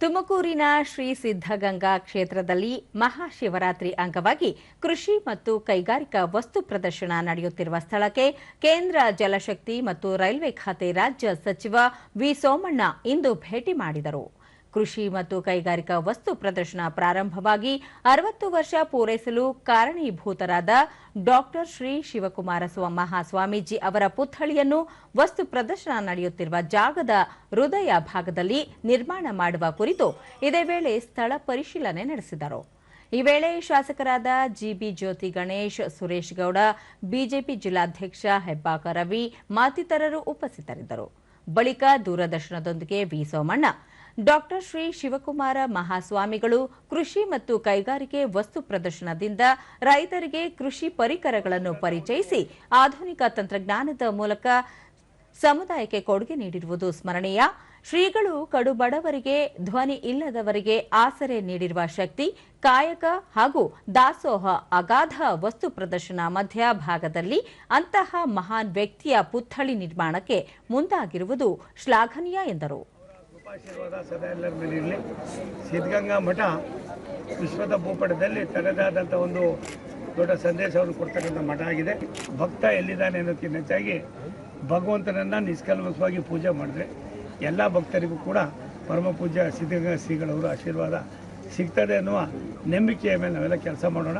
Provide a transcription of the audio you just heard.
ತುಮಕೂರಿನ ಶ್ರೀ ಸಿದ್ದಗಂಗಾ ಕ್ಷೇತ್ರದಲ್ಲಿ ಮಹಾಶಿವರಾತ್ರಿ ಅಂಗವಾಗಿ ಕೃಷಿ ಮತ್ತು ಕೈಗಾರಿಕಾ ವಸ್ತು ಪ್ರದರ್ಶನ ನಡೆಯುತ್ತಿರುವ ಸ್ಥಳಕ್ಕೆ ಕೇಂದ್ರ ಜಲಶಕ್ತಿ ಮತ್ತು ರೈಲ್ವೆ ಖಾತೆ ರಾಜ್ಯ ಸಚಿವ ವಿ ಸೋಮಣ್ಣ ಇಂದು ಭೇಟಿ ಮಾಡಿದರು. ಕೃಷಿ ಮತ್ತು ಕೈಗಾರಿಕಾ ವಸ್ತು ಪ್ರದರ್ಶನ ಪ್ರಾರಂಭವಾಗಿ ಅರವತ್ತು ವರ್ಷ ಪೂರೈಸಲು ಕಾರಣೀಭೂತರಾದ ಡಾಕ್ಟರ್ ಶ್ರೀ ಶಿವಕುಮಾರ ಸ್ವ- ಮಹಾಸ್ವಾಮೀಜಿ ಅವರ ಪುತ್ಥಳಿಯನ್ನು ವಸ್ತು ಪ್ರದರ್ಶನ ನಡೆಯುತ್ತಿರುವ ಜಾಗದ ಹೃದಯ ಭಾಗದಲ್ಲಿ ನಿರ್ಮಾಣ ಮಾಡುವ ಕುರಿತು ಇದೇ ವೇಳೆ ಸ್ಥಳ ಪರಿಶೀಲನೆ ನಡೆಸಿದರು. ಈ ವೇಳೆ ಶಾಸಕರಾದ ಜಿಬಿ ಜ್ಯೋತಿ ಗಣೇಶ್, ಸುರೇಶ್ ಗೌಡ, ಬಿಜೆಪಿ ಜಿಲ್ಲಾಧ್ಯಕ್ಷ ಹೆಬ್ಬಾಕ ರವಿ ಮತ್ತಿತರರು ಉಪಸ್ಥಿತರಿದ್ದರು. ಬಳಿಕ ದೂರದರ್ಶನದೊಂದಿಗೆ ವಿ ಸೋಮಣ್ಣ ಡಾಕ್ಟರ್ ಶ್ರೀ ಶಿವಕುಮಾರ ಮಹಾಸ್ವಾಮಿಗಳು ಕೃಷಿ ಮತ್ತು ಕೈಗಾರಿಕೆ ವಸ್ತು ಪ್ರದರ್ಶನದಿಂದ ರೈತರಿಗೆ ಕೃಷಿ ಪರಿಕರಗಳನ್ನು ಪರಿಚಯಿಸಿ ಆಧುನಿಕ ತಂತ್ರಜ್ಞಾನದ ಮೂಲಕ ಸಮುದಾಯಕ್ಕೆ ಕೊಡುಗೆ ನೀಡಿರುವುದು ಸ್ಮರಣೀಯ. ಶ್ರೀಗಳು ಕಡುಬಡವರಿಗೆ ಧ್ವನಿ ಇಲ್ಲದವರಿಗೆ ಆಸರೆ ನೀಡಿರುವ ಶಕ್ತಿ, ಕಾಯಕ ಹಾಗೂ ದಾಸೋಹ ಅಗಾಧ ವಸ್ತು ಪ್ರದರ್ಶನ ಮಧ್ಯಭಾಗದಲ್ಲಿ ಅಂತಹ ಮಹಾನ್ ವ್ಯಕ್ತಿಯ ಪುತ್ಥಳಿ ನಿರ್ಮಾಣಕ್ಕೆ ಮುಂದಾಗಿರುವುದು ಶ್ಲಾಘನೀಯ ಎಂದರು. ಆಶೀರ್ವಾದ ಸದಾ ಎಲ್ಲರ ಮೇಲೆ ಇರಲಿ. ಸಿದ್ಧಗಂಗಾ ಮಠ ವಿಶ್ವದ ಭೂಪಟದಲ್ಲಿ ತನ್ನದಾದಂಥ ಒಂದು ದೊಡ್ಡ ಸಂದೇಶವನ್ನು ಕೊಡ್ತಕ್ಕಂಥ ಮಠ ಆಗಿದೆ. ಭಕ್ತ ಎಲ್ಲಿದ್ದಾನೆ ಅನ್ನೋದಕ್ಕಿಂತ ಹೆಚ್ಚಾಗಿ ಭಗವಂತನನ್ನು ನಿಷ್ಕಲ್ಮಸವಾಗಿ ಪೂಜೆ ಮಾಡಿದ್ರೆ ಎಲ್ಲ ಭಕ್ತರಿಗೂ ಕೂಡ ಪರಮ ಪೂಜ್ಯ ಸಿದ್ಧಗಂಗಾ ಶ್ರೀಗಳವರ ಆಶೀರ್ವಾದ ಸಿಗ್ತದೆ ಅನ್ನುವ ನಂಬಿಕೆಯ ಮೇಲೆ ನಾವೆಲ್ಲ ಕೆಲಸ ಮಾಡೋಣ.